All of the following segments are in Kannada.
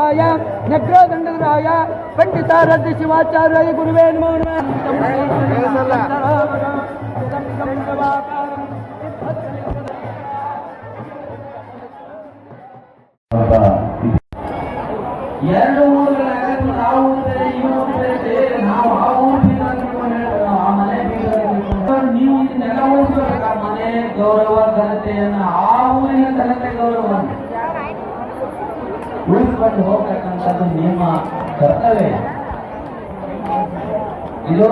ಶ್ವೇತಕಂಠಾಯ ನಗ್ರದಂಡರಾಯ ಪಂಡಿತಾರಾಧ್ಯ ಶಿವಾಚಾರ್ಯ ಗುರುವೇ ನಮೋ ಎರಡು ಊರುಗಳ ಅಗತ್ಯ ನಾವು ಊರಿದ್ರೆ ಈ ಊರಿದ್ರೆ ಸೇರಿ ನಾವು ಆ ಊರಿನ ಆ ಮನೆ ಬೀಗರಿಗೆ ನೀವು ಈ ನೆಲ ಉಳಿಸ್ಬೇಕು ಆ ಮನೆ ಗೌರವ ಘನತೆಯನ್ನು ಆ ಊರಿನ ಘನತೆ ಗೌರವವನ್ನು ಉಳಿಸ್ಕೊಂಡು ಹೋಗ್ತಕ್ಕಂಥದ್ದು ನಿಮ್ಮ ಕರ್ತವ್ಯ. ಇದು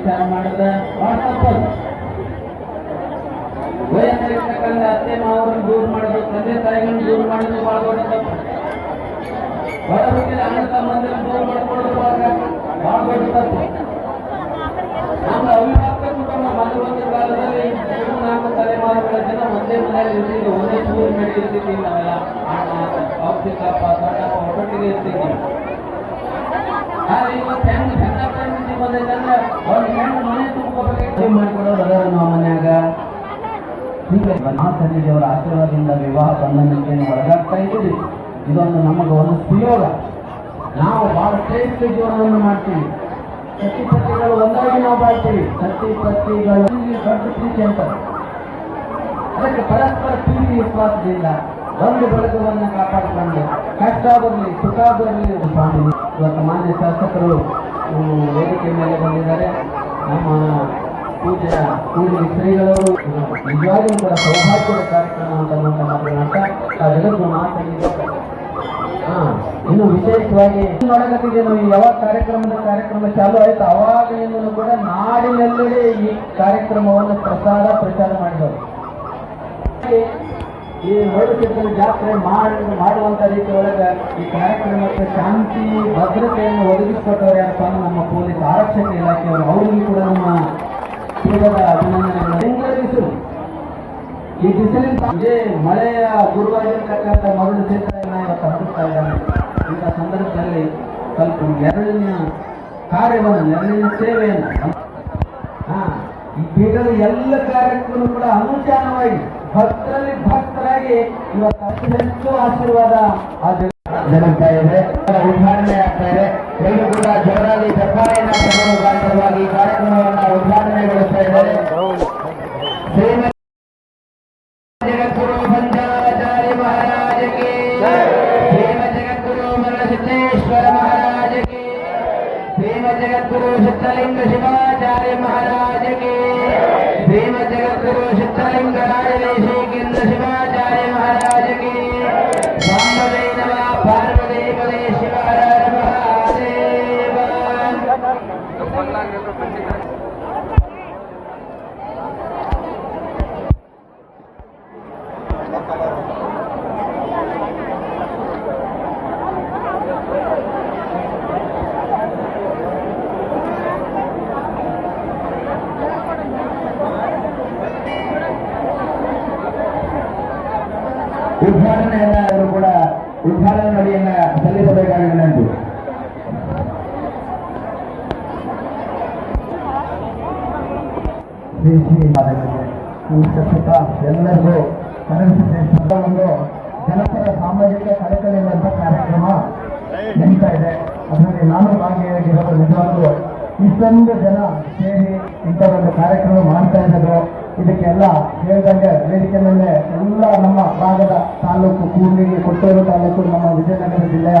ವಿಚಾರ ಮಾಡಿದ ತಪ್ಪದು ವಯಸ್ಸಿರ್ತಕ್ಕಂಥ ಅತ್ತೆ ಮಾವರನ್ನು ದೂರ ಮಾಡೋದು ತಂದೆ ತಾಯಿಗಳನ್ನು ದೂರ ಮಾಡೋದು ಬಹಳ ದೊಡ್ಡ ತಪ್ಪು ಹೊರ ಹುಟ್ಟಿದ ಅಣ್ಣ ತಮ್ಮಂದಿರನ್ನು ದೂರ ಮಾಡ್ಕೊಳ್ಳೋದು ಬಹಳ ಭಾಳ ದೊಡ್ಡ ತಪ್ಪು ನಮ್ಮ ಅವಿಭಕ್ತ ಕುಟುಂಬ ಒಂದು ಕಾಲದಲ್ಲಿ ನಾಲ್ಕು ತಲೆಮಾರುಗಳ ಜನ ಒಂದೇ ಮನೆಯಲ್ಲಿ ಇರ್ತಿದ್ದು ಒಂದೇ ಸೂರ್ ಮೇಲೆ ಇರ್ತಿದ್ವಿ ನಾವೆಲ್ಲ. ಅಣ್ಣ ಔಷಧಪ್ಪ ದೊಡ್ಡಪ್ಪ ಒಟ್ಟೊಟ್ಟಿಗೆ ಇರ್ತಿದ್ವಿ. ಇವತ್ತು ಹೆಂಗ್ ಹೆಂಗ ಪರಿಸ್ಥಿತಿ ಬಂದೈತೆ ಅಂದ್ರೆ ಅವ್ರು ಹೆಣ್ಣು ಮನೆ ತುಂಬ್ಕೋಬೇಕು ಮಾಡ್ಕೊಡೋರು ಅದಾರ ನಾವು ಮನ್ಯಾಗ ಹೀಗೆ ದೇವರ ಆಶೀರ್ವಾದದಿಂದ ವಿವಾಹ ಬಂಧನಕ್ಕೆ ಒಳಗಾಗ್ತಾ ಇದ್ದೀವಿ ಇದೊಂದು ನಮಗೆ ಒಂದು ಸುಯೋಗ. ನಾವು ಬಹಳ ಶ್ರೇಷ್ಠ ಜೀವನವನ್ನು ಮಾಡ್ತೀವಿ. ಸತಿ ಪತಿಗಳು ಒಂದಾಗಿ ನಾವು ಬಾಳ್ತೀವಿ. ಸತಿ ಇಲ್ಲಿ ದೊಡ್ಡ ಪ್ರೀತಿ ಅಂತಾರೆ. ಅದಕ್ಕೆ ಪರಸ್ಪರ ಪ್ರೀತಿ ವಿಶ್ವಾಸದಿಂದ ಒಂದು ಬೆಳಕವನ್ನು ಕಾಪಾಡಿಕೊಂಡು ಕಷ್ಟ ಬರಲಿ ಸುಖ ಬರಲಿ ಸ್ವಾಮಿ. ಇವತ್ತು ಮಾನ್ಯ ಶಾಸಕರು ವೇದಿಕೆ ಮೇಲೆ ಬಂದಿದ್ದಾರೆ. ನಮ್ಮ ಪೂಜೆಯ ಪೂಜೆ ಶ್ರೀಗಳವರು ನಿಜವಾಗಿಯೂ ಸೌಭಾಗ್ಯದ ಕಾರ್ಯಕ್ರಮ ಅಂತ ಮಾತನಾಡ್ತಾ ಹಾ, ಇನ್ನು ವಿಶೇಷವಾಗಿ ನೋಡಕತ್ತಿದ್ದೆ ನಾವು ಯಾವಾಗ ಕಾರ್ಯಕ್ರಮದ ಕಾರ್ಯಕ್ರಮ ಚಾಲು ಆಯ್ತು ಅವಾಗಿನಿಂದಲೂ ಕೂಡ ನಾಡಿನೆಲ್ಲೆಡೆ ಈ ಕಾರ್ಯಕ್ರಮವನ್ನು ಪ್ರಸಾರ ಪ್ರಚಾರ ಮಾಡಿದವರು. ಈ ನೋಡುತ್ತಿದ್ದ ಜಾತ್ರೆ ಮಾಡಿ ಮಾಡುವಂತ ರೀತಿ ಒಳಗೆ ಈ ಕಾರ್ಯಕ್ರಮಕ್ಕೆ ಶಾಂತಿ ಭದ್ರತೆಯನ್ನು ಒದಗಿಸಿಕೊಟ್ಟವರು ಯಾರಪ್ಪ ನಮ್ಮ ಪೊಲೀಸ್ ಆರಕ್ಷಕ ಇಲಾಖೆಯವರು. ಅವರಿಗೂ ಕೂಡ ನಮ್ಮ ಪೂರ್ವದ ಅಭಿನಂದನೆಗಳು. ಈ ಬಿಸಿಲಿನ ಮಳೆಯ ಗುರುವಾಗಿರ್ತಕ್ಕಂಥ ಮರಳು ಕ್ಷೇತ್ರವನ್ನು ಇವತ್ತು ಇದ್ದಾರೆ. ಇಂಥ ಸಂದರ್ಭದಲ್ಲಿ ಸ್ವಲ್ಪ ನೆರಳಿನ ಕಾರ್ಯವನ್ನು, ನೆರಳಿನ ಸೇವೆಯನ್ನು ಈ ಪೀಠದ ಎಲ್ಲ ಕಾರ್ಯಕ್ರಮ ಕೂಡ ಅನುಷ್ಠಾನವಾಗಿ ಭಕ್ತರಲ್ಲಿ ಭಕ್ತರಾಗಿ ಇವತ್ತು ಆಶೀರ್ವಾದ ಜರುಗ್ತಾ ಇದೆ. ಉದ್ಘಾಟನೆ ಆಗ್ತಾ ಇದೆ. ಎಲ್ಲರೂ ಕೂಡ ಜೋರಾಗಿ ಚಪ್ಪಾಳೆಯನ್ನು ಕಾರ್ಯಕ್ರಮವನ್ನು ಉದ್ಘಾಟನೆಗೊಳಿಸ್ತಾ ಇದ್ದಾರೆ. ಜಗದ್ಗುರು ಪಂಚಾಚಾರ್ಯ ಮಹಾರಾಜ ಕಿ ಶ್ರೀಮ ಜಗದ್ಗುರು ಮರಣ ಸಿದ್ದೇಶ್ವರ ಮಹಾರಾಜ ಕಿ ಶ್ರೀಮ ಜಗದ್ಗುರು ಸಿದ್ಧಲಿಂಗ ಶಿವಾಚಾರ್ಯ ಮಹಾರಾಜಕ್ಕೆ ಶ್ರೀಮ ಜಗದ್ಗುರು ಸಿದ್ಧಲಿಂಗ ರಾಜದೇಶಿಕೇಂದ್ರ ಉದ್ಘಾಟನೆಯನ್ನ ಅವರು ಕೂಡ ಉದ್ಘಾಟನೆ ನಡಿಯನ್ನ ಮಾಧವರಿಗೆ ಈ ಎಲ್ಲರಿಗೂ ಒಂದು ಜನಪರ ಸಾಮಾಜಿಕ ಕಳಕಳಿಯುವಂತ ಕಾರ್ಯಕ್ರಮ ನಡೀತಾ ಇದೆ. ಅದರಲ್ಲಿ ನಾನು ಭಾಗಿಯಾಗಿರೋದು ನಿಜವಾಗ್ಲೂ ಇಷ್ಟೊಂದು ಜನ ಸೇರಿ ಇಂಥ ಒಂದು ಕಾರ್ಯಕ್ರಮ ಮಾಡ್ತಾ ಇರೋದು. ಇದಕ್ಕೆಲ್ಲ ಹೇಳಿದಂಗೆ ವೇದಿಕೆ ಮೇಲೆ ಎಲ್ಲ ನಮ್ಮ ಭಾಗದ ತಾಲೂಕು ಕೂಡಲಿಗೆ ಕೊಟ್ಟೂರು ತಾಲೂಕು, ನಮ್ಮ ವಿಜಯನಗರ ಜಿಲ್ಲೆಯ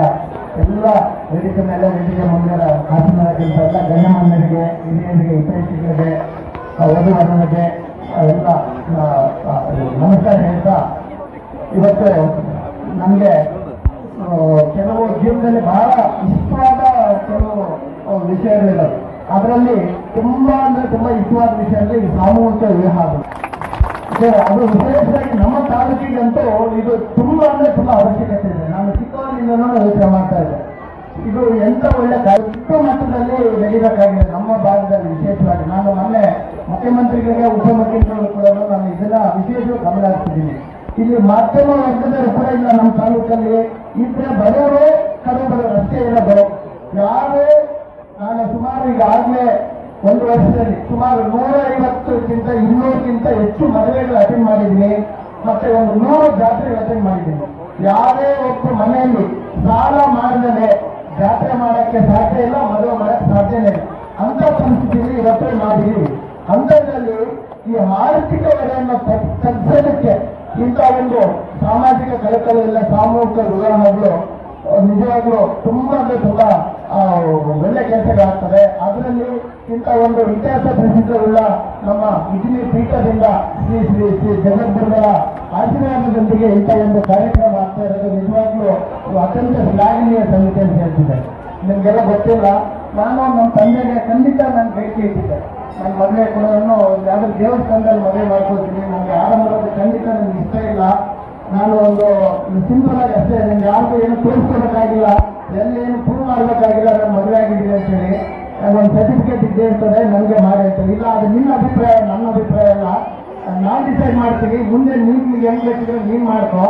ಎಲ್ಲ ವೇದಿಕೆ ಮೇಲೆ ವೇದಿಕೆ ಮುಂದಿನ ಹಾಸನರಾಗಿಂತ ಎಲ್ಲ ಗಣ್ಯಮಾನ್ಯರಿಗೆ ಹಿರಿಯರಿಗೆ ಹಿತೈಷಿಗಳಿಗೆ ವಧುವರನಿಗೆ ಎಲ್ಲ ನಮಸ್ಕಾರ ಹೇಳ್ತಾ ಇವತ್ತು ನಮಗೆ ಕೆಲವು ಜೀವನದಲ್ಲಿ ಬಹಳ ಇಷ್ಟವಾದ ಕೆಲವು ವಿಷಯಗಳಿದ್ದಾವೆ ಅದರಲ್ಲಿ ತುಂಬಾ ಅಂದ್ರೆ ತುಂಬಾ ಇಷ್ಟವಾದ ವಿಷಯ ಅಂದ್ರೆ ಈ ಸಾಮೂಹಿಕ ವಿವಾಹ ಅದು. ವಿಶೇಷವಾಗಿ ನಮ್ಮ ತಾಲೂಕಿಗಂತೂ ಇದು ತುಂಬಾ ಅಂದ್ರೆ ತುಂಬಾ ಅವಶ್ಯಕತೆ ಇದೆ. ನಾನು ಚಿಕ್ಕವರಿಂದ ಯೋಚನೆ ಮಾಡ್ತಾ ಇದ್ದೆ. ಇದು ಎಂತ ಒಳ್ಳೆ ದೊಡ್ಡ ಮಟ್ಟದಲ್ಲಿ ನಡೀಬೇಕಾಗಿದೆ ನಮ್ಮ ಭಾಗದಲ್ಲಿ ವಿಶೇಷವಾಗಿ. ನಾನು ಮೊನ್ನೆ ಮುಖ್ಯಮಂತ್ರಿಗಳಿಗೆ, ಉಪಮುಖ್ಯಮಂತ್ರಿಗಳು ಕೂಡ ನಾನು ಇದನ್ನ ವಿಶೇಷ ಗಮನ ಹರಿಸಿದ್ದೀನಿ ಇಲ್ಲಿ ಮಾಧ್ಯಮ ವರ್ಗದ ಕೂಡ ಇಲ್ಲ ನಮ್ಮ ತಾಲೂಕಲ್ಲಿ. ಇದ್ರೆ ಬರೋರು ಕಡು ರಸ್ತೆ ಇಲ್ಲ ಬರೋ ಯಾರು ನಾನು ಸುಮಾರು ಈಗಾಗಲೇ ಒಂದು ವರ್ಷದಲ್ಲಿ ಸುಮಾರು ನೂರ ಐವತ್ತಕ್ಕಿಂತ ಇನ್ನೂರಕ್ಕಿಂತ ಹೆಚ್ಚು ಮದುವೆಗಳು ಅಟೆಂಡ್ ಮಾಡಿದ್ದೀನಿ. ಮತ್ತೆ ಒಂದು ನೂರು ಜಾತ್ರೆಗಳು ಅಟೆಂಡ್ ಮಾಡಿದ್ದೀನಿ. ಯಾವುದೇ ಒಬ್ಬ ಮನೆಯಲ್ಲಿ ಸಾಲ ಮಾಡಿದರೆ ಜಾತ್ರೆ ಮಾಡಕ್ಕೆ ಸಾಧ್ಯ ಇಲ್ಲ, ಮದುವೆ ಮಾಡಕ್ಕೆ ಸಾಧ್ಯನೇ ಇಲ್ಲ. ಅಂತ ಪರಿಸ್ಥಿತಿಯಲ್ಲಿ ಇವತ್ತು ಮಾಡಿದ್ದೀವಿ. ಅಂಥದ್ರಲ್ಲಿ ಈ ಆರ್ಥಿಕ ಹೊರೆಯನ್ನು ತ- ತಗ್ಗಿಸೋದಕ್ಕೆ ಇಂಥ ಒಂದು ಸಾಮಾಜಿಕ ಕಳಕಳಿಯಲ್ಲ ಸಾಮೂಹಿಕ ವಿವಾಹಗಳು ನಿಜವಾಗ್ಲೂ ತುಂಬಾ ತುಂಬಾ ಒಳ್ಳೆ ಕೆಲಸಗಳಾಗ್ತದೆ ಅದರಲ್ಲಿ ಇಂಥ ಒಂದು ಇತಿಹಾಸ ಪ್ರಸಿದ್ಧವುಳ್ಳ ನಮ್ಮ ಇಟಲಿ ಪೀಠದಿಂದ ಶ್ರೀ ಶ್ರೀ ಶ್ರೀ ಜಗದ್ಗುರುಗಳ ಆಶೀರ್ವಾದದೊಂದಿಗೆ ಇಂಥ ಒಂದು ಕಾರ್ಯಕ್ರಮ ಆಗ್ತಾ ಇರೋದು ನಿಜವಾಗ್ಲೂ ಅತ್ಯಂತ ಶ್ಲಾಘನೀಯ ಸಂಗತಿ ಅಂತ ಹೇಳ್ತಿದ್ದೆ. ನಿಮ್ಗೆಲ್ಲ ಗೊತ್ತಿಲ್ಲ. ನಾನು ನಮ್ಮ ತಂದೆಗೆ ಖಂಡಿತ ನಾನು ಬೇಡಿಕೆ ಇಟ್ಟಿದ್ದೆ. ನನ್ನ ಮದುವೆ ಕೂಡ ಯಾವುದೋ ದೇವಸ್ಥಾನದಲ್ಲಿ ಮದುವೆ ಮಾಡ್ಕೊಳ್ತೀನಿ. ನನಗೆ ಆರಂಭದಲ್ಲಿ ಖಂಡಿತ ನನಗೆ ಇಷ್ಟ ಇಲ್ಲ. ನಾನು ಒಂದು ಸಿಂಪಲ್ ಆಗಿ ಅಷ್ಟೇ ನನಗೆ ಯಾರಿಗೂ ಏನು ತೋರಿಸ್ಕೊಬೇಕಾಗಿಲ್ಲ ಎಲ್ಲಿ ಏನು ಪ್ರೂವ್ ಮಾಡಬೇಕಾಗಿಲ್ಲ ನಾನು ಮದುವೆ ಆಗಿದ್ದೀನಿ ಅಂತೇಳಿ. ಒಂದು ಸರ್ಟಿಫಿಕೇಟ್ ಇದ್ದೇ ಇರ್ತದೆ, ನನಗೆ ಮಾಡಿ ಅಂತ. ಇಲ್ಲ, ಅದು ನಿನ್ನ ಅಭಿಪ್ರಾಯ, ನನ್ನ ಅಭಿಪ್ರಾಯ ಅಲ್ಲ. ನಾನು ಡಿಸೈಡ್ ಮಾಡ್ತೀವಿ ಮುಂದೆ ನೀವು ಹೆಂಗ್ ಬೇಕಿದ್ರೆ ನೀನು ಮಾಡ್ಕೋ.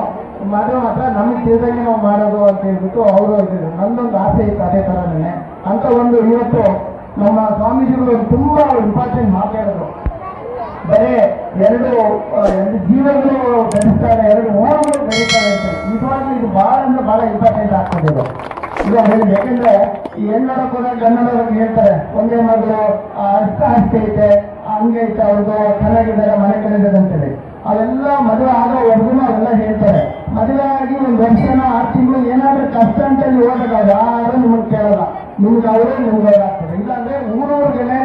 ಮದುವೆ ಮಾತ್ರ ನಮಗೆ ತಿಳಿದಂಗೆ ನಾವು ಮಾಡೋದು ಅಂತ ಹೇಳ್ಬಿಟ್ಟು ಅವರು ಇದ್ರು ನಂದೊಂದು ಆಸೆ ಇತ್ತು ಅದೇ ಥರನೇ ಅಂತ ಒಂದು ಇವತ್ತು ನಮ್ಮ ಸ್ವಾಮೀಜಿಗಳು ತುಂಬ ಇಂಪಾರ್ಟೆಂಟ್ ಮಾತಾಡೋದು ಬರೀ ಎರಡು ಎರಡು ಜೀವಗಳು ಬೆಳೆಸ್ತಾರೆ ಎರಡು ಓಣಗಳು ಬೆಳೀತಾರೆ ಅಂತ. ನಿಜವಾಗ್ಲೂ ಇದು ಭಾಳ ಅಂದ್ರೆ ಭಾಳ ಇಂಪಾರ್ಟೆಂಟ್ ಆಗ್ತದೆ ಇದು. ಈಗ ಹೇಳಿ, ಯಾಕಂದ್ರೆ ಎಲ್ಲರೂ ಕೂಡ ಗಂಡನವ್ರಿಗೆ ಹೇಳ್ತಾರೆ. ಒಂದೇ ಮಗಳು ಅಷ್ಟ ಆಸ್ತಿ ಐತೆ ಹಂಗೆ ಐತೆ ಅವ್ರದ್ದು ಚೆನ್ನಾಗಿದ್ದಾರೆ ಮನೆ ಕಡೆ ಅಂತೇಳಿ. ಅವೆಲ್ಲ ಮದುವೆ ಆಗೋವರೆಗೂ ಅವೆಲ್ಲ ಹೇಳ್ತಾರೆ. ಮದುವೆ ಆಗಿ ಒಂದು ವರ್ಷನ, ಆರು ತಿಂಗಳು ಏನಾದ್ರೂ ಕಷ್ಟ ಅಂತ ಹೇಳಿ ಹೋದಾಗ, ಯಾರು ನಿಮ್ಗೆ ಕೇಳಲ್ಲ. ನಿಮ್ಗೆ ಅವರೇ ನಿಮ್ಗೆ ಆಗ್ತದೆ ಇಲ್ಲಾಂದ್ರೆ ಊರವ್ರಿಗೆನೆ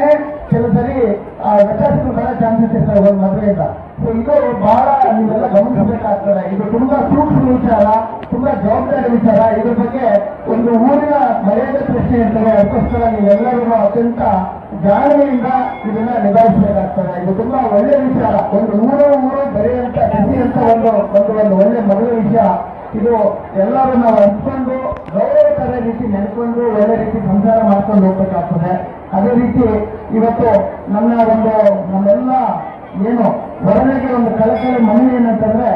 ಕೆಲಸರಿ ಸರಿ ಆ ವ್ಯತ್ಯಾಸಗಳು ಬಹಳ ಚಾನ್ಸಸ್ ಇರ್ತವೆ ಒಂದು ಮದುವೆಯಿಂದ. ಸೊ ಇದು ಬಹಳ ನೀವೆಲ್ಲ ಗಮನಿಸಬೇಕಾಗ್ತದೆ. ಇದು ತುಂಬಾ ಸೂಕ್ಷ್ಮ ವಿಚಾರ, ತುಂಬಾ ಜವಾಬ್ದಾರಿ ವಿಚಾರ. ಇದ್ರ ಬಗ್ಗೆ ಒಂದು ಊರಿನ ಮರ್ಯಾದೆ ಪ್ರಶ್ನೆ ಇರ್ತದೆ. ಅದಕ್ಕೋಸ್ಕರ ನೀವೆಲ್ಲರೂ ಅತ್ಯಂತ ಜಾಣ್ಮೆಯಿಂದ ಇದನ್ನ ನಿಭಾಯಿಸಬೇಕಾಗ್ತದೆ. ಇದು ತುಂಬಾ ಒಳ್ಳೆಯ ವಿಚಾರ. ಒಂದು ಊರು ಊರು ಬರೆಯಂತ ಕೃಷಿ ಅಂತ ಒಂದು ಒಂದು ಒಂದು ಒಳ್ಳೆ ಮದುವೆ ವಿಷಯ. ಇದು ಎಲ್ಲರೂ ನಾವು ಹಂಚ್ಕೊಂಡು ಗೌರವಕರ ರೀತಿ ನೆನ್ಕೊಂಡು ಒಳ್ಳೆ ರೀತಿ ಸಂಸಾರ ಮಾಡ್ಕೊಂಡು ಹೋಗ್ಬೇಕಾಗ್ತದೆ. ಅದೇ ರೀತಿ ಇವತ್ತು ನನ್ನ ಒಂದು ನಮ್ಮೆಲ್ಲ ಏನು ಹೊರನೆಗೆ ಒಂದು ಕಳಕಳಿ ಮನವಿ ಏನಂತಂದ್ರೆ,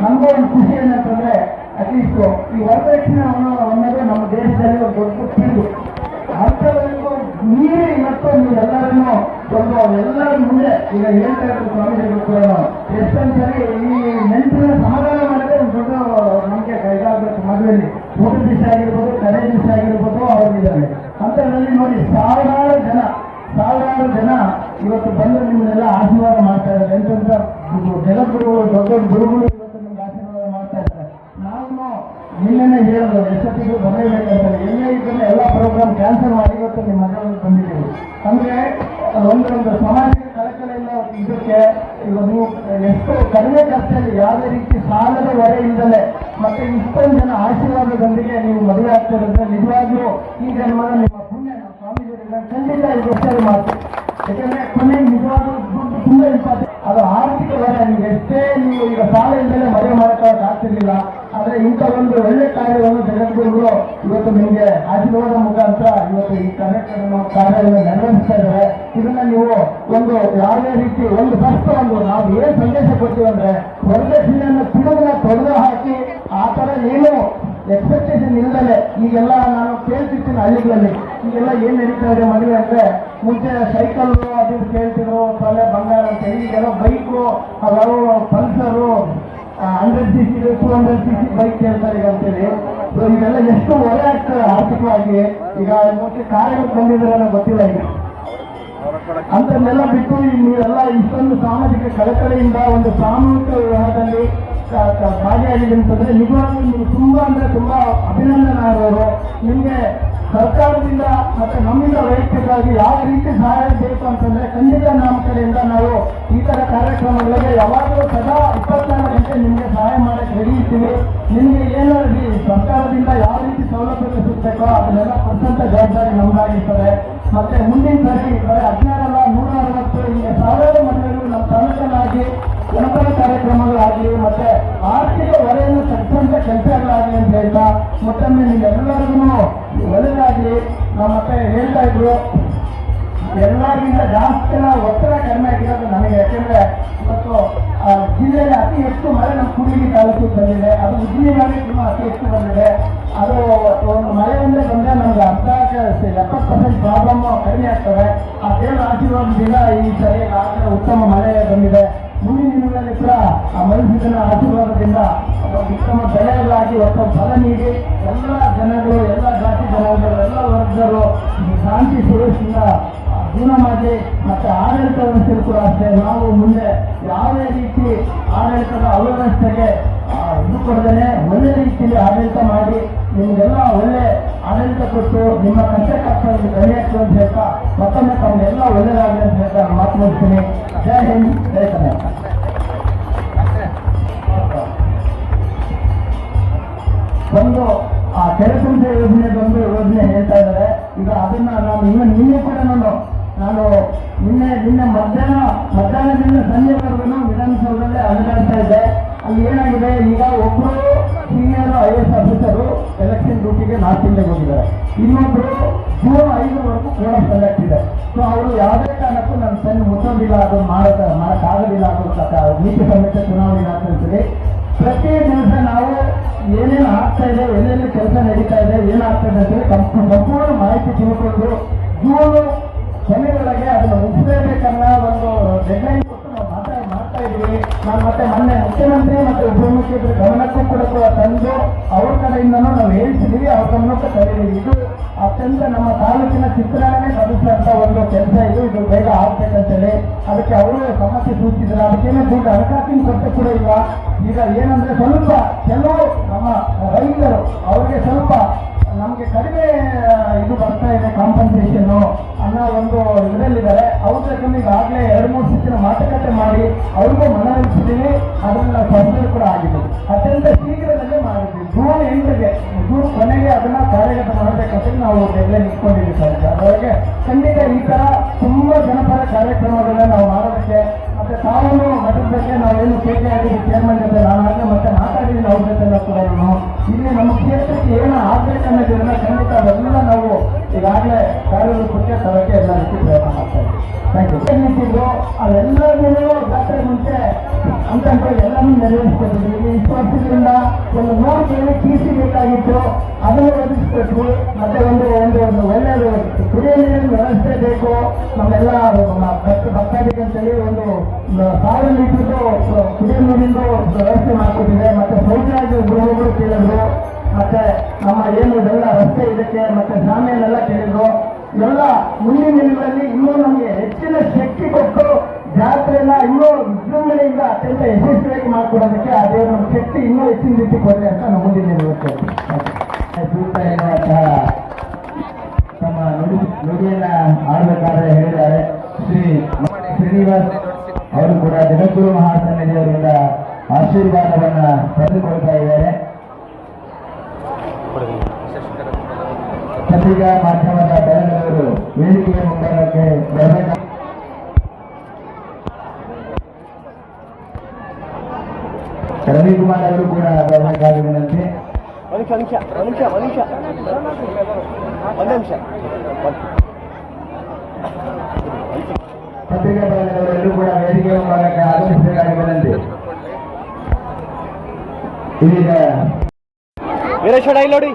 ನಮಗೂ ಒಂದು ಖುಷಿ ಏನಂತಂದ್ರೆ ಅಟ್ಲೀಸ್ಟ್ ಈ ವರದಕ್ಷಿಣೆ ಅನ್ನೋ ಅನ್ನೋದು ನಮ್ಮ ದೇಶದಲ್ಲಿ ಒಂದು ದೊಡ್ಡ ಪಿಡುಗು ಅರ್ಥವರೆಗೂ ನೀವೇ ಇವತ್ತು ನೀವೆಲ್ಲರನ್ನು ಒಂದು ಎಲ್ಲರ ಮುಂದೆ, ಈಗ ಹೇಳ್ತಾ ಇರೋ ಸ್ವಾಮೀಜಿಗಳು ಕೂಡ ಎಷ್ಟೊಂದು ಸರಿ ಈ ನೆಂಟಿನ ಸಮಾಧಾನ ಮಾಡಿದ್ರೆ ಒಂದು ದೊಡ್ಡ ನಮಗೆ ಕೈಗಾಗಬೇಕು ಮದುವೆಯಲ್ಲಿ ಊಟ ದಿವಸ ಆಗಿರ್ಬೋದು ಕಡೆ ದಿವಸ ಆಗಿರ್ಬೋದು ಅವರಿದ್ದಾರೆ ಅಂಥದ್ರಲ್ಲಿ ನೋಡಿ ಸಾವಿರಾರು ಜನ ಸಾವಿರಾರು ಜನ ಇವತ್ತು ಬಂದು ನಿಮ್ಮನ್ನೆಲ್ಲ ಆಶೀರ್ವಾದ ಮಾಡ್ತಾ ಇದ್ದಾರೆ ಎಂತೆಂತ ಜಗದ್ಗುರುಗಳು ದೊಡ್ಡ ದೊಡ್ಡ ಗುರುಗಳು ಇವತ್ತು ನಿಮ್ಗೆ ಆಶೀರ್ವಾದ ಮಾಡ್ತಾ ಇದ್ದಾರೆ ನಾವು ನಿನ್ನೆ ಹೇಳೋದು ಎಷ್ಟೊತ್ತಿಗೂ ಬರಲೇಬೇಕಂತ ಎಲ್ಲೇ ಇದ್ದರೆ ಎಲ್ಲ ಪ್ರೋಗ್ರಾಮ್ ಕ್ಯಾನ್ಸಲ್ ಮಾಡಿ ಇವತ್ತು ನಿಮ್ಮ ಮನೆಯಲ್ಲಿ ಬಂದಿದ್ದೀವಿ ಅಂದ್ರೆ ಒಂದೊಂದು ಸಾಮಾಜಿಕ ಕಳಕಳಿಯಿಂದ ಇದಕ್ಕೆ ಈಗ ನೀವು ಎಷ್ಟು ಕಡಿಮೆ ಖರ್ಚಲ್ಲಿ ಯಾವುದೇ ರೀತಿ ಸಾಲದ ಹೊರೆ ಇಲ್ಲದೆ ಮತ್ತೆ ಇಷ್ಟೊಂದು ಜನ ಆಶೀರ್ವಾದದೊಂದಿಗೆ ನೀವು ಮದುವೆ ಆಗ್ತಿರೋದ್ರೆ ನಿಜವಾಗ್ಲೂ ಈ ಜನ್ಮದ ನಿಮ್ಮ ಪುಣ್ಯ, ನಮ್ಮ ಸ್ವಾಮೀಜಿಗಳಿಂದ ಖಂಡಿತ ಇದು ಹೆಚ್ಚಾಗಿ ಮಾಡ್ತೀವಿ ಯಾಕಂದ್ರೆ ಕೊನೆ ನಿಜವಾದ ದುಡ್ಡು ತುಂಬಾ ಇಂಪಾರ್ಟೆಂಟ್ ಅದು ಆರ್ಥಿಕ ಹೊರೆ ನೀವು ಎಷ್ಟೇ ನೀವು ಈಗ ಸಾಲ ಇಲ್ಲದೆ ಮದುವೆ ಮಾಡೋಕ್ಕಾಗಕ್ಕೆ ಆಗ್ತಿರ್ಲಿಲ್ಲ, ಆದ್ರೆ ಇಂಥ ಒಂದು ಒಳ್ಳೆ ಕಾರ್ಯವನ್ನು ಜಗದ್ಗುರುಗಳು ಇವತ್ತು ನಿಮಗೆ ಆಶೀರ್ವಾದ ಮುಖಾಂತರ ಇವತ್ತು ಈ ಕಾರ್ಯಕ್ರಮ ಕಾರ್ಯವನ್ನು ನೆರವೇರಿಸ್ತಾ ಇದ್ದಾರೆ. ಇದನ್ನ ನೀವು ಒಂದು ಯಾವುದೇ ರೀತಿ ಒಂದು ಫಸ್ಟ್ ಒಂದು ನಾವು ಏನು ಸಂದೇಶ ಕೊಡ್ತೀವಿ ಅಂದ್ರೆ ಎಕ್ಸ್ಪೆಕ್ಟೇಷನ್ ಇಲ್ಲದೆ ಈಗೆಲ್ಲ ನಾನು ಕೇಳ್ತಿರ್ತೀನಿ ಹಳ್ಳಿಗಳಲ್ಲಿ. ಈಗೆಲ್ಲ ಏನು ನಡೀತಾ ಇದೆ ಮದುವೆ ಅಂದರೆ ಮುಂಚೆ ಸೈಕಲ್ ಅದು ಕೇಳ್ತಿದ್ರು ತಲೆ ಬಂಗಾರ ಅಂತ. ಈಗೆಲ್ಲ ಬೈಕು ಅದಾವು Pulsar hundred C C two hundred C C bike ಕೇಳ್ತಾರೆ ಈಗ ಅಂತೇಳಿ. ಸೊ ಇದೆಲ್ಲ ಎಷ್ಟು ಹೊರೆ ಆಗ್ತದೆ ಆರ್ಥಿಕವಾಗಿ. ಈಗ ಮುಂಚೆ ಕಾರ್ಯಗಳು ಬಂದಿದ್ರೆ ಗೊತ್ತಿಲ್ಲ ಈಗ. ಅಂತನ್ನೆಲ್ಲ ಬಿಟ್ಟು ನೀವೆಲ್ಲ ಇಷ್ಟೊಂದು ಸಾಮಾಜಿಕ ಕಳಕಳಿಯಿಂದ ಒಂದು ಸಾಮೂಹಿಕ ವಿವಾಹದಲ್ಲಿ ಭಾಗಿಯಾಗಿದೆ ನಿಜವಾಗ್ಲೂ ನೀವು ತುಂಬಾ ಅಂದ್ರೆ ತುಂಬಾ ಅಭಿನಂದನಾರ್ಹರು. ನಿಮಗೆ ಸರ್ಕಾರದಿಂದ ಮತ್ತೆ ನಮ್ಮಿಂದ ವೈಯಕ್ತಿಕವಾಗಿ ಯಾವ ರೀತಿ ಸಹಾಯ ಬೇಕು ಅಂತಂದ್ರೆ ಖಂಡಿತ ನಮ್ಮ ಕಡೆಯಿಂದ ನಾವು ಈ ತರ ಕಾರ್ಯಕ್ರಮಗಳಿಗೆ ಯಾವಾಗಲೂ ಸದಾ ಇಪ್ಪತ್ನಾಲ್ಕು ಗಂಟೆ ನಿಮಗೆ ಸಹಾಯ ಮಾಡಕ್ಕೆ ರೆಡಿ ಇರ್ತೀವಿ. ನಿಮಗೆ ಏನಾದ್ರು ಸರ್ಕಾರದಿಂದ ಯಾವ ರೀತಿ ಸೌಲಭ್ಯ ಸಿಗ್ಬೇಕೋ ಅದನ್ನೆಲ್ಲ ಪ್ರಸಂತ ಜವಾಬ್ದಾರಿ ನಮ್ದಾಗಿರ್ತದೆ ಮತ್ತೆ ಮುಂದಿನ ಸರಿ ಹದಿನಾರಲ್ಲ ನೂರ ಅರವತ್ತು ಹಿಂಗೆ ಸಾವಿರಾರು ಮನೆಗಳು ನಮ್ಮ ತಾಲೂಕಲ್ಲಾಗಿ ಜನಪದ ಕಾರ್ಯಕ್ರಮಗಳಾಗಲಿ ಕೂಡ ಆ ಮನುಷ್ಯನ ಆಶೀರ್ವಾದದಿಂದ ಉತ್ತಮ ಬೆಳೆಗಳಾಗಿ ಒಬ್ಬ ಫಲ ನೀಡಿ ಎಲ್ಲ ಜನಗಳು, ಎಲ್ಲ ಜಾತಿ ಜನಗಳು ಎಲ್ಲ ವರ್ಗರು ಶಾಂತಿ ಸುರೇಶಿಂದ ಜೀವನ ಮಾಡಿ ಮತ್ತೆ ಆಡಳಿತ ವ್ಯವಸ್ಥೆಯಲ್ಲಿ ಕೂಡ ಅಷ್ಟೇ ನಾವು ಮುಂದೆ ಯಾವುದೇ ರೀತಿ ಆಡಳಿತದ ಅವ್ಯವಸ್ಥೆಗೆ ಇದು ಕೊಡದೇ ಒಳ್ಳೆ ರೀತಿಯಲ್ಲಿ ಆಡಳಿತ ಮಾಡಿ, ನಿಮಗೆಲ್ಲ ಒಳ್ಳೆ ಆಡಳಿತ ಕೊಟ್ಟು ನಿಮ್ಮ ಕಷ್ಟ ಕಷ್ಟದಲ್ಲಿ ಕಲಿಯಾಗ್ತದೆ ಅಂತ ಹೇಳ್ತಾ ಮತ್ತೊಮ್ಮೆ ತಮಗೆಲ್ಲ ಒಳ್ಳೆಯದಾಗಲಿ ಅಂತ ಹೇಳ್ತಾ ಮಾತು ಮುಗಿಸ್ತೀನಿ. ಜೈ ಹಿಂದ್, ಜೈ ಕರ್ನಾಟಕ. ಸೊ ಅವರು ಯಾವುದೇ ಕಾರಣಕ್ಕೂ ನನ್ನ ಪೆನ್ ಮುಟ್ಟೋದಿಲ್ಲ ಅದು ಮಾಡಕ, ಮಾಡೋಕ್ಕಾಗೋದಿಲ್ಲ ಅದು ನೀತಿ ಸಮೇತ ಚುನಾವಣೆ ಆಗ್ತಿರ್ತದೆ ಪ್ರತಿ ದಿವಸ ನಾವು ಏನೇನು ಆಗ್ತಾ ಇದೆ ಎಲ್ಲೆಲ್ಲಿ ಕೆಲಸ ನಡೀತಾ ಇದೆ ಏನಾಗ್ತದೆ ಅಂತೇಳಿ ಸಂಪೂರ್ಣ ಮಾಹಿತಿ ತಿಳ್ಕೊಂಡು ಜೂನು ಕೊನೆಯೊಳಗೆ ಅದನ್ನು ಮುಗಿಸಲೇಬೇಕನ್ನ ಒಂದು ಡೆಡ್ಲೈನ್ ಕೊಟ್ಟು ನಾವು ಮಾತಾ ಮಾಡ್ತಾ ಇದ್ದೀವಿ. ನಾನು ಮತ್ತೆ ಮೊನ್ನೆ ಮುಖ್ಯಮಂತ್ರಿ ಮತ್ತು ಉಪಮುಖ್ಯಮಂತ್ರಿ ಗಮನಕ್ಕೂ ಕೂಡ ತಂದು ಅವ್ರ ಕಡೆಯಿಂದನೂ ನಾವು ಹೇಳ್ತಿದ್ದೀವಿ ಅವ್ರ ಗಮನಕ್ಕೂ ತರೀವಿ ಇದು ಅತ್ಯಂತ ನಮ್ಮ ತಾಲೂಕಿನ ಚಿತ್ರಣನೇ ಬದುಕುವಂತ ಒಂದು ಕೆಲಸ ಇದು. ಇದು ಬೇಗ ಆಗ್ಬೇಕಂತೇಳಿ ಅದಕ್ಕೆ ಅವರು ಸಮಸ್ಯೆ ಸೂಚಿಸಿದ್ರು. ಅದಕ್ಕೇನೆ ದುಡ್ಡು ಹಣಕಾಸಿನ ಕೊರತೆ ಕೂಡ ಇಲ್ಲ. ಈಗ ಏನಂದ್ರೆ ಸ್ವಲ್ಪ ಕೆಲವು ನಮ್ಮ ರೈತರು, ಅವರಿಗೆ ಸ್ವಲ್ಪ ನಮಗೆ ಕಡಿಮೆ ಇದು ಬರ್ತಾ ಇದೆ ಕಾಂಪನ್ಸೇಷನ್ ಅನ್ನೋ ಒಂದು ಇದರಲ್ಲಿದ್ದಾರೆ. ಅವ್ರ ಜೊತೆ ಈಗಾಗಲೇ ಎರಡು, ಮೂರು ಸುತ್ತಿನ ಮಾತುಕತೆ ಮಾಡಿ ಅವ್ರಿಗೂ ಮನವೊಲಿಸಿದ್ದೀವಿ ಅದನ್ನ ಸ್ಪರ್ಧೆ ಕೂಡ ಆಗಿದೆ. ಅತ್ಯಂತ ಶೀಘ್ರದಲ್ಲೇ ಮಾಡಿದ್ವಿ ಜೂನ್ ಎಂಟಕ್ಕೆ ಜೂನ್ ಕೊನೆಗೆ ಈ ತರ ತುಂಬಾ ಜನಪರ ಕಾರ್ಯಕ್ರಮಗಳನ್ನ ನಾವು ಮಾಡೋದಕ್ಕೆ ಮತ್ತೆ ತಾವು ಮಠದಕ್ಕೆ ನಾವೇನು ಭೇಟಿ ಆಗಿದ್ದೀವಿ ಚೇರ್ಮನ್ ಜೊತೆ ನಾನಾಗಲೇ ಮತ್ತೆ ಮಾತಾಡಿದ್ದೀನಿ ಅವ್ರ ಜೊತೆ ಕೂಡ ನಾನು. ಇಲ್ಲಿ ನಮ್ಮ ಕ್ಷೇತ್ರಕ್ಕೆ ಏನು ಆಗ್ಬೇಕನ್ನೋದನ್ನ ಖಂಡಿತ ಅವೆಲ್ಲ ನಾವು ಈಗಾಗಲೇ ಕಾರ್ಯರೂಪಕ್ಕೆ ತರಕ್ಕೆ ಎಲ್ಲ ರೀತಿ ಪ್ರಯತ್ನ ಥ್ಯಾಂಕ್ ಯು ಅವೆಲ್ಲರೂ ಜಾತ್ರೆ ಮುಂಚೆ ಅಂತ ಎಲ್ಲರೂ ನೆರವೇರಿಸ್ಕೊಟ್ಟಿದ್ವಿ. ಇಷ್ಟು ವರ್ಷದಿಂದ ಒಂದು ನೂರು ಕೆವಿ ಟಿಸಿ ಬೇಕಾಗಿತ್ತು, ಅದನ್ನು ಒದಗಿಸ್ಕೊಟ್ವಿ. ಮತ್ತೆ ಒಂದು ಒಂದು ಒಂದು ಒಳ್ಳೆಯದು. ಕುಡಿಯುವ ನೀರಿನ ವ್ಯವಸ್ಥೆ ಬೇಕು ನಮ್ಮೆಲ್ಲ ನಮ್ಮ ಭಕ್ತ ಭಕ್ತಾದಿಗಂತೇಳಿ ಒಂದು ಸಾವಿರ ಲೀಟರ್ದು ಕುಡಿಯುವ ನೀರಿಂದು ವ್ಯವಸ್ಥೆ ಮಾಡಿಕೊಟ್ಟಿದೆ. ಮತ್ತೆ ಶೌಚಾಲಯ ಗೃಹಗಳು ಕೇಳಿದ್ರು. ಮತ್ತೆ ನಮ್ಮ ಏನು ಎಲ್ಲ ರಸ್ತೆ ಇದಕ್ಕೆ, ಮತ್ತೆ ಶಾಮಿಯನ್ನೆಲ್ಲ ಕೇಳಿದ್ರು. ಎಲ್ಲ ಮುಂದಿನ ದಿನಗಳಲ್ಲಿ ಇನ್ನೂ ನಮಗೆ ಹೆಚ್ಚಿನ ಶಕ್ತಿ ಕೊಟ್ಟು ಜಾತ್ರೆಯನ್ನ ಇನ್ನೂ ವಿಜೃಂಭಣೆಯಿಂದ ಅತ್ಯಂತ ಯಶಸ್ವಿಯಾಗಿ ಮಾಡಿಕೊಡೋದಕ್ಕೆ ಆ ದೇವರ ಶಕ್ತಿ ಇನ್ನೂ ಹೆಚ್ಚಿನ ರೀತಿ ಕೊಡಲಿ ಅಂತ ನಮ್ಮ ಮುಂದಿನ ರವಿಕುಮಾರ್ ಅವರು ಕೂಡ ಬರಬೇಕಾದ ವಿನಂತಿ ಒಂದು ನಿಮಿಷ ಒಂದು ನಿಮಿಷ ಒಂದು ನಿಮಿಷ. ಒಂದು ನಿಮಿಷ. ಪತ್ರಿಕಾ ಬೆಳಗದವರೆಲ್ಲರೂ ಕೂಡ ವೇದಿಕೆ ಮೂಲಕ ಆಗಮಿಸಬೇಕಾಗಿ ವಿನಂತಿ ಇದೀಗ ವೀರೇಶ್ವರ ಇಲ್ಲಿ ನೋಡಿ.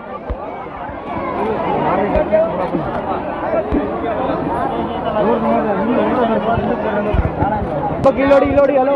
ಇಲ್ಲಿ ನೋಡಿ ಇಲ್ಲಿ ನೋಡಿ ಹಲೋ.